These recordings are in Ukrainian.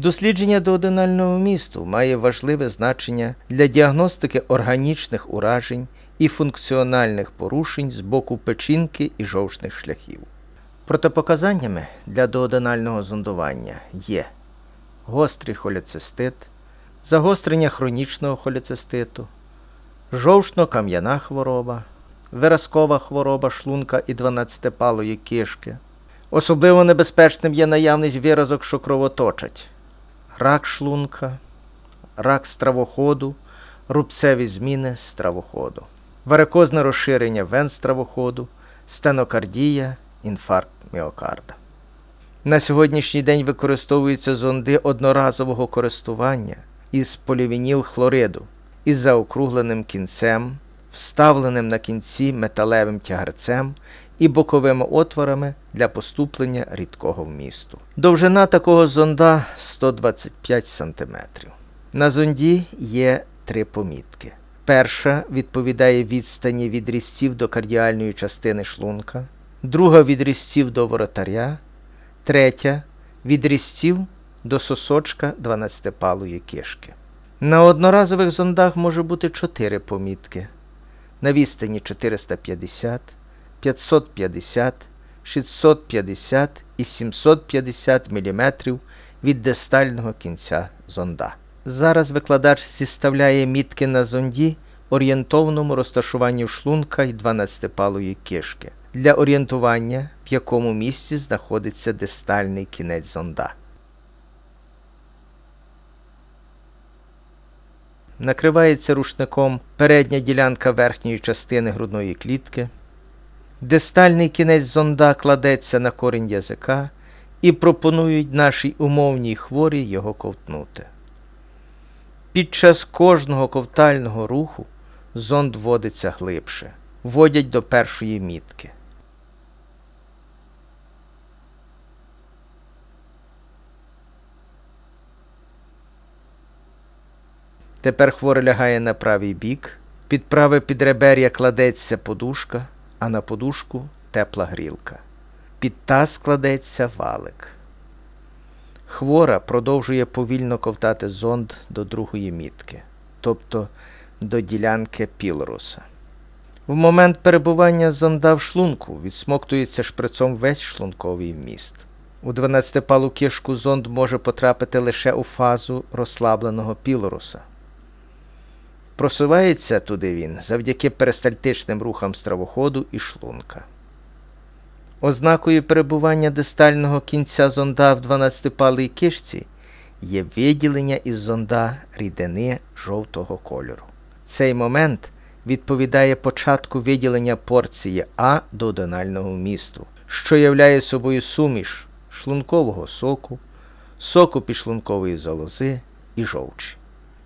Дослідження доодинального місту має важливе значення для діагностики органічних уражень і функціональних порушень з боку печінки і жовчних шляхів. Протипоказаннями для доодинального зондування є гострий холецистит, загострення хронічного холециститу, жовчно-кам'яна хвороба, виразкова хвороба шлунка і 12-палої кишки. Особливо небезпечним є наявність виразок, що кровоточать, рак шлунка, рак стравоходу, рубцеві зміни стравоходу, варикозне розширення вен стравоходу, стенокардія, інфаркт міокарда. На сьогоднішній день використовуються зонди одноразового користування із полівінілхлориду із заокругленим кінцем, вставленим на кінці металевим тягарцем і боковими отворами для поступлення рідкого вмісту. Довжина такого зонда 125 см. На зонді є три помітки. Перша відповідає відстані від різців до кардіальної частини шлунка, друга від різців до воротаря, третя від різців до сосочка 12-палої кишки. На одноразових зондах може бути чотири помітки на відстані 450, 550, 650 і 750 мм від дистального кінця зонда. Зараз викладач зіставляє мітки на зонді орієнтовному розташуванню шлунка і 12-палої кишки для орієнтування, в якому місці знаходиться дистальний кінець зонда. Накривається рушником передня ділянка верхньої частини грудної клітки. Дистальний кінець зонда кладеться на корінь язика і пропонують нашій умовній хворій його ковтнути. Під час кожного ковтального руху зонд вводиться глибше, вводять до першої мітки. Тепер хворий лягає на правий бік, під праве підребер'я кладеться подушка, а на подушку тепла грілка. Під таз кладеться валик. Хвора продовжує повільно ковтати зонд до другої мітки, тобто до ділянки пілоруса. В момент перебування зонда в шлунку відсмоктується шприцом весь шлунковий вміст. У 12-палу кишку зонд може потрапити лише у фазу розслабленого пілоруса. Просувається туди він завдяки перистальтичним рухам стравоходу і шлунка. Ознакою перебування дистального кінця зонда в 12-палій кишці є виділення із зонда рідини жовтого кольору. Цей момент відповідає початку виділення порції А до донального вмісту, що являє собою суміш шлункового соку, соку підшлункової залози і жовчі.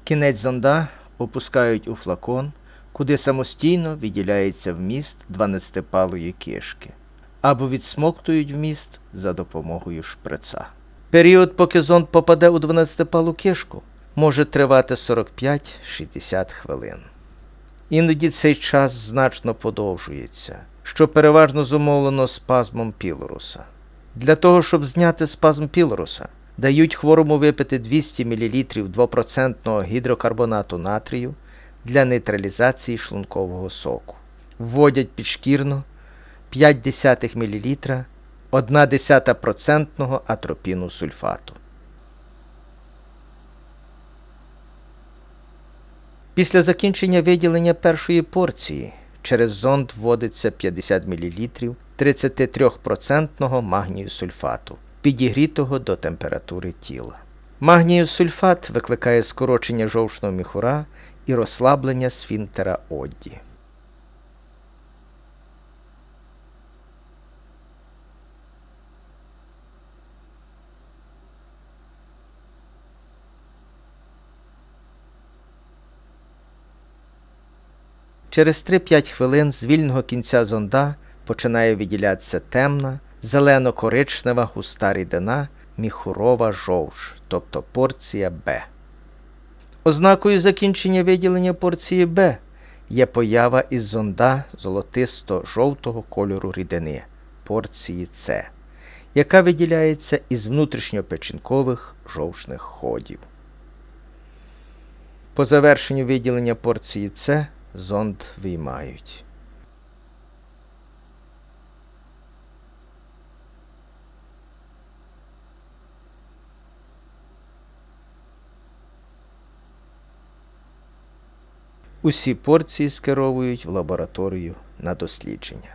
Кінець зонда опускають у флакон, куди самостійно відділяється вміст 12-палої кишки, або відсмоктують вміст за допомогою шприца. Період, поки зонд попаде у 12-палу кишку, може тривати 45-60 хвилин. Іноді цей час значно подовжується, що переважно зумовлено спазмом пілоруса. Для того, щоб зняти спазм пілоруса, дають хворому випити 200 мл 2% гідрокарбонату натрію для нейтралізації шлункового соку. Вводять підшкірно 0,5 мл 1,1% атропіну сульфату. Після закінчення виділення першої порції через зонд вводиться 50 мл 33% магнію сульфату підігрітого до температури тіла. Магніїв сульфат викликає скорочення жовчного міхура і розслаблення сфінктера одді. Через 3-5 хвилин з вільного кінця зонда починає виділятися темна зелено-коричнева густа рідина, міхурова жовч, тобто порція Б. Ознакою закінчення виділення порції Б є поява із зонда золотисто-жовтого кольору рідини порції С, яка виділяється із внутрішньопечінкових жовчних ходів. По завершенню виділення порції С зонд виймають. Усі порції скеровують в лабораторію на дослідження.